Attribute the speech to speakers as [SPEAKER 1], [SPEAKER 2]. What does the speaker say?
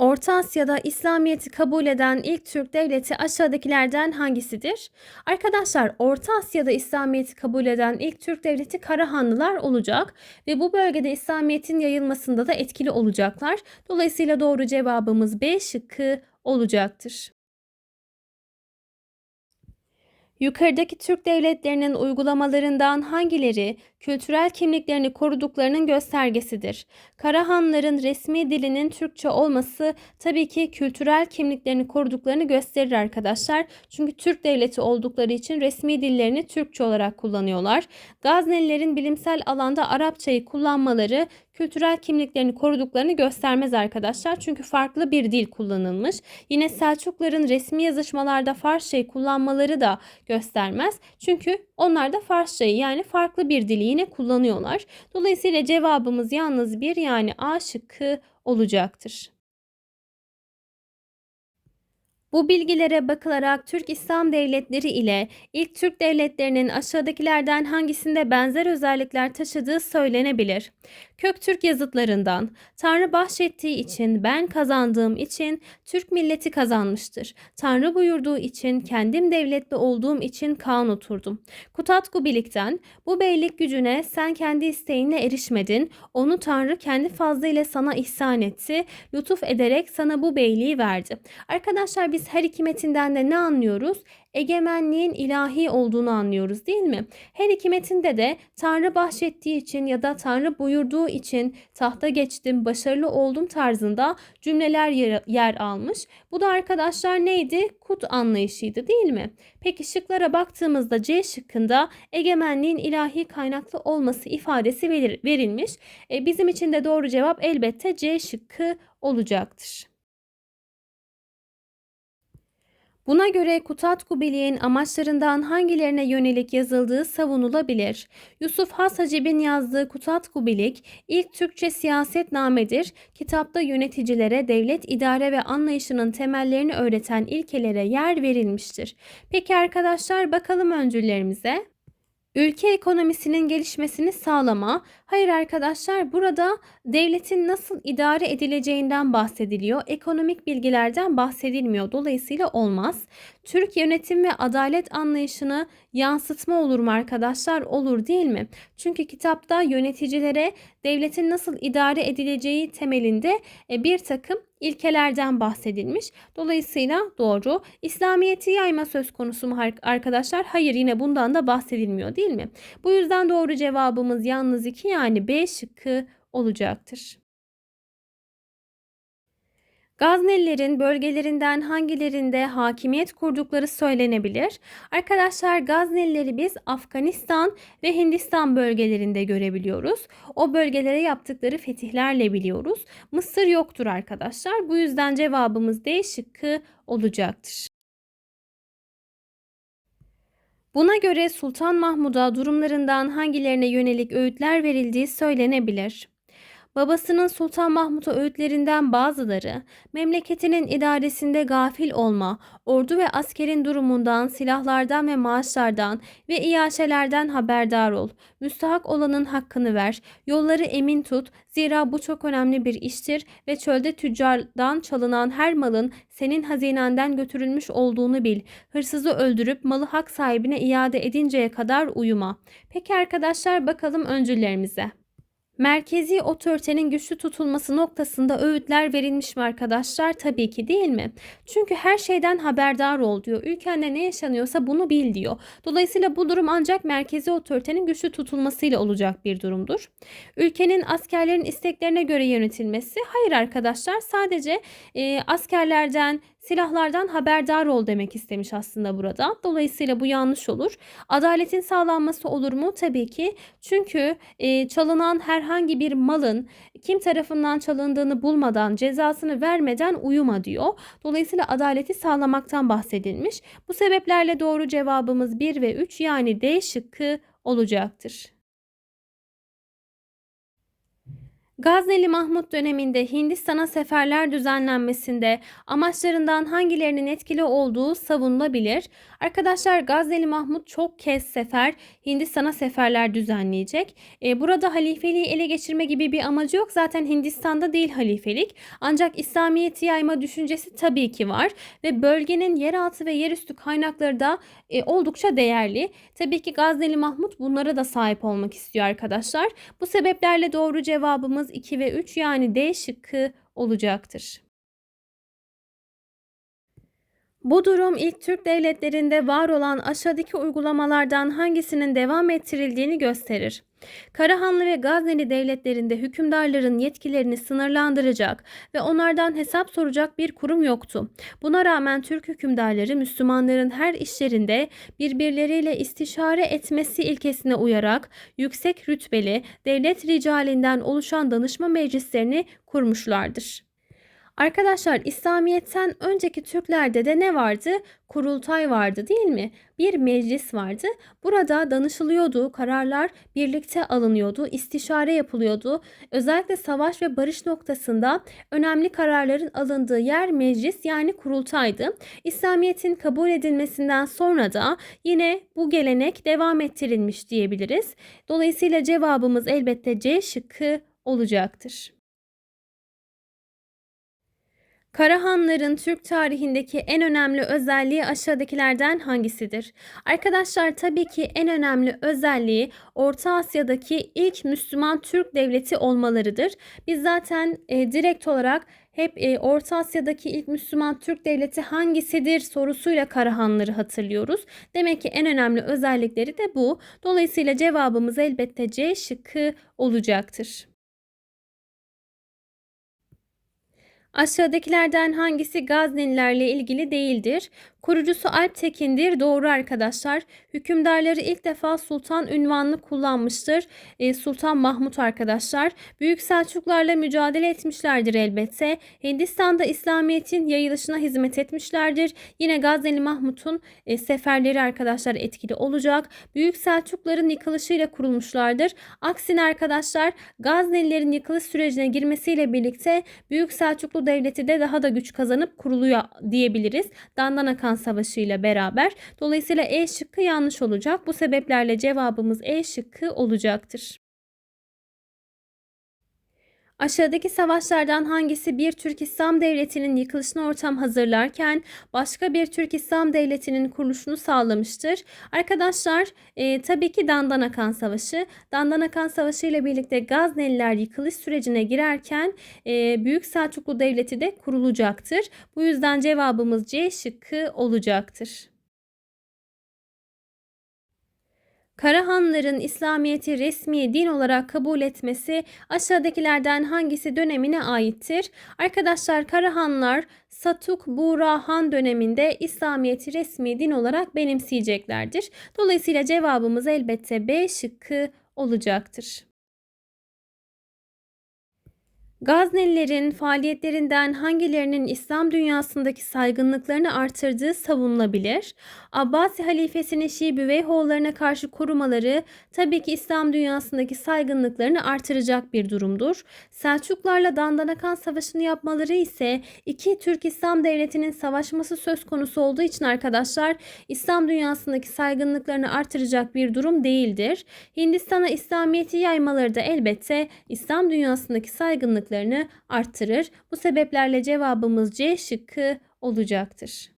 [SPEAKER 1] Orta Asya'da İslamiyet'i kabul eden ilk Türk devleti aşağıdakilerden hangisidir? Arkadaşlar Orta Asya'da İslamiyet'i kabul eden ilk Türk devleti Karahanlılar olacak ve bu bölgede İslamiyet'in yayılmasında da etkili olacaklar. Dolayısıyla doğru cevabımız B şıkkı olacaktır. Yukarıdaki Türk devletlerinin uygulamalarından hangileri kültürel kimliklerini koruduklarının göstergesidir? Karahanların resmi dilinin Türkçe olması tabii ki kültürel kimliklerini koruduklarını gösterir arkadaşlar. Çünkü Türk devleti oldukları için resmi dillerini Türkçe olarak kullanıyorlar. Gaznelilerin bilimsel alanda Arapçayı kullanmaları kültürel kimliklerini koruduklarını göstermez arkadaşlar. Çünkü farklı bir dil kullanılmış. Yine Selçukların resmi yazışmalarda Farsçayı kullanmaları da göstermez. Çünkü onlar da Farsçayı yani farklı bir dili yine kullanıyorlar. Dolayısıyla cevabımız yalnız bir yani A şıkkı olacaktır. Bu bilgilere bakılarak Türk İslam devletleri ile ilk Türk devletlerinin aşağıdakilerden hangisinde benzer özellikler taşıdığı söylenebilir. Köktürk yazıtlarından Tanrı bahşettiği için ben kazandığım için Türk milleti kazanmıştır. Tanrı buyurduğu için kendim devletli olduğum için kan oturdum. Kutatku Bilik'ten bu beylik gücüne sen kendi isteğinle erişmedin. Onu Tanrı kendi fazlıyla sana ihsan etti. Lütuf ederek sana bu beyliği verdi. Arkadaşlar biz her iki metinden de ne anlıyoruz? Egemenliğin ilahi olduğunu anlıyoruz değil mi? Her iki metinde de Tanrı bahşettiği için ya da Tanrı buyurduğu için tahta geçtim, başarılı oldum tarzında cümleler yer, yer almış. Bu da arkadaşlar neydi? Kut anlayışıydı değil mi? Peki şıklara baktığımızda C şıkkında egemenliğin ilahi kaynaklı olması ifadesi verilmiş. E, bizim için de doğru cevap elbette C şıkkı olacaktır. Buna göre Kutatku Bilik'in amaçlarından hangilerine yönelik yazıldığı savunulabilir. Yusuf Has Hacib'in yazdığı Kutatku Bilik ilk Türkçe siyasetnamedir. Kitapta yöneticilere devlet idare ve anlayışının temellerini öğreten ilkelere yer verilmiştir. Peki arkadaşlar bakalım öncüllerimize. Ülke ekonomisinin gelişmesini sağlama. Hayır arkadaşlar burada devletin nasıl idare edileceğinden bahsediliyor. Ekonomik bilgilerden bahsedilmiyor. Dolayısıyla olmaz. Türk yönetim ve adalet anlayışını yansıtma olur mu arkadaşlar? Olur değil mi? Çünkü kitapta yöneticilere devletin nasıl idare edileceği temelinde e, bir takım ilkelerden bahsedilmiş. Dolayısıyla doğru. İslamiyet'i yayma söz konusu mu arkadaşlar? Hayır yine bundan da bahsedilmiyor değil mi? Bu yüzden doğru cevabımız yalnız 2 yani B şıkkı olacaktır. Gaznelilerin bölgelerinden hangilerinde hakimiyet kurdukları söylenebilir. Arkadaşlar Gaznelileri biz Afganistan ve Hindistan bölgelerinde görebiliyoruz. O bölgelere yaptıkları fetihlerle biliyoruz. Mısır yoktur arkadaşlar. Bu yüzden cevabımız D şıkkı olacaktır. Buna göre Sultan Mahmud'a durumlarından hangilerine yönelik öğütler verildiği söylenebilir. Babasının Sultan Mahmut'a öğütlerinden bazıları, memleketinin idaresinde gafil olma, ordu ve askerin durumundan, silahlardan ve maaşlardan ve iaşelerden haberdar ol. Müstahak olanın hakkını ver, yolları emin tut, zira bu çok önemli bir iştir ve çölde tüccardan çalınan her malın senin hazinenden götürülmüş olduğunu bil. Hırsızı öldürüp malı hak sahibine iade edinceye kadar uyuma. Peki arkadaşlar bakalım öncüllerimize. Merkezi otoritenin güçlü tutulması noktasında öğütler verilmiş mi arkadaşlar? Tabii ki değil mi? Çünkü her şeyden haberdar ol diyor. Ülkende ne yaşanıyorsa bunu bil diyor. Dolayısıyla bu durum ancak merkezi otoritenin güçlü tutulmasıyla olacak bir durumdur. Ülkenin askerlerin isteklerine göre yönetilmesi hayır arkadaşlar sadece e, askerlerden silahlardan haberdar ol demek istemiş aslında burada. Dolayısıyla bu yanlış olur. Adaletin sağlanması olur mu? Tabii ki. Çünkü e, çalınan herhangi bir malın kim tarafından çalındığını bulmadan, cezasını vermeden uyuma diyor. Dolayısıyla adaleti sağlamaktan bahsedilmiş. Bu sebeplerle doğru cevabımız 1 ve 3 yani D şıkkı olacaktır. Gazneli Mahmut döneminde Hindistan'a seferler düzenlenmesinde amaçlarından hangilerinin etkili olduğu savunulabilir. Arkadaşlar Gazneli Mahmut çok kez sefer Hindistan'a seferler düzenleyecek. E, burada halifeliği ele geçirme gibi bir amacı yok. Zaten Hindistan'da değil halifelik. Ancak İslamiyet'i yayma düşüncesi tabii ki var. Ve bölgenin yeraltı ve yerüstü kaynakları da e, oldukça değerli. Tabii ki Gazneli Mahmut bunlara da sahip olmak istiyor arkadaşlar. Bu sebeplerle doğru cevabımız 2 ve 3 yani D şıkkı olacaktır. Bu durum ilk Türk devletlerinde var olan aşağıdaki uygulamalardan hangisinin devam ettirildiğini gösterir. Karahanlı ve Gazneli devletlerinde hükümdarların yetkilerini sınırlandıracak ve onlardan hesap soracak bir kurum yoktu. Buna rağmen Türk hükümdarları Müslümanların her işlerinde birbirleriyle istişare etmesi ilkesine uyarak yüksek rütbeli devlet ricalinden oluşan danışma meclislerini kurmuşlardır. Arkadaşlar İslamiyet'ten önceki Türklerde de ne vardı? Kurultay vardı değil mi? Bir meclis vardı. Burada danışılıyordu, kararlar birlikte alınıyordu, istişare yapılıyordu. Özellikle savaş ve barış noktasında önemli kararların alındığı yer meclis yani kurultaydı. İslamiyet'in kabul edilmesinden sonra da yine bu gelenek devam ettirilmiş diyebiliriz. Dolayısıyla cevabımız elbette C şıkkı olacaktır. Karahanların Türk tarihindeki en önemli özelliği aşağıdakilerden hangisidir? Arkadaşlar tabii ki en önemli özelliği Orta Asya'daki ilk Müslüman Türk devleti olmalarıdır. Biz zaten e, direkt olarak hep e, Orta Asya'daki ilk Müslüman Türk devleti hangisidir sorusuyla Karahanları hatırlıyoruz. Demek ki en önemli özellikleri de bu. Dolayısıyla cevabımız elbette C şıkkı olacaktır. Aşağıdakilerden hangisi Gaznelilerle ilgili değildir? Kurucusu Alp Tekin'dir. Doğru arkadaşlar. Hükümdarları ilk defa sultan ünvanını kullanmıştır. E, sultan Mahmut arkadaşlar. Büyük Selçuklarla mücadele etmişlerdir elbette. Hindistan'da İslamiyet'in yayılışına hizmet etmişlerdir. Yine Gazneli Mahmut'un e, seferleri arkadaşlar etkili olacak. Büyük Selçukların yıkılışıyla kurulmuşlardır. Aksine arkadaşlar Gaznelilerin yıkılış sürecine girmesiyle birlikte Büyük Selçuklu Devleti de daha da güç kazanıp kuruluyor diyebiliriz. Dandana Balkan Savaşı ile beraber. Dolayısıyla E şıkkı yanlış olacak. Bu sebeplerle cevabımız E şıkkı olacaktır. Aşağıdaki savaşlardan hangisi bir Türk İslam Devleti'nin yıkılışına ortam hazırlarken başka bir Türk İslam Devleti'nin kuruluşunu sağlamıştır? Arkadaşlar e, tabii ki Dandanakan Savaşı. Dandanakan Savaşı ile birlikte Gazneliler yıkılış sürecine girerken e, Büyük Selçuklu Devleti de kurulacaktır. Bu yüzden cevabımız C şıkkı olacaktır. Karahanların İslamiyet'i resmi din olarak kabul etmesi aşağıdakilerden hangisi dönemine aittir? Arkadaşlar Karahanlar Satuk Buğra Han döneminde İslamiyet'i resmi din olarak benimseyeceklerdir. Dolayısıyla cevabımız elbette B şıkkı olacaktır. Gaznelilerin faaliyetlerinden hangilerinin İslam dünyasındaki saygınlıklarını artırdığı savunulabilir. Abbasi halifesinin Şii Büveyhoğullarına karşı korumaları tabii ki İslam dünyasındaki saygınlıklarını artıracak bir durumdur. Selçuklarla Dandanakan Savaşı'nı yapmaları ise iki Türk İslam devletinin savaşması söz konusu olduğu için arkadaşlar İslam dünyasındaki saygınlıklarını artıracak bir durum değildir. Hindistan'a İslamiyet'i yaymaları da elbette İslam dünyasındaki saygınlık olasılıklarını arttırır. Bu sebeplerle cevabımız C şıkkı olacaktır.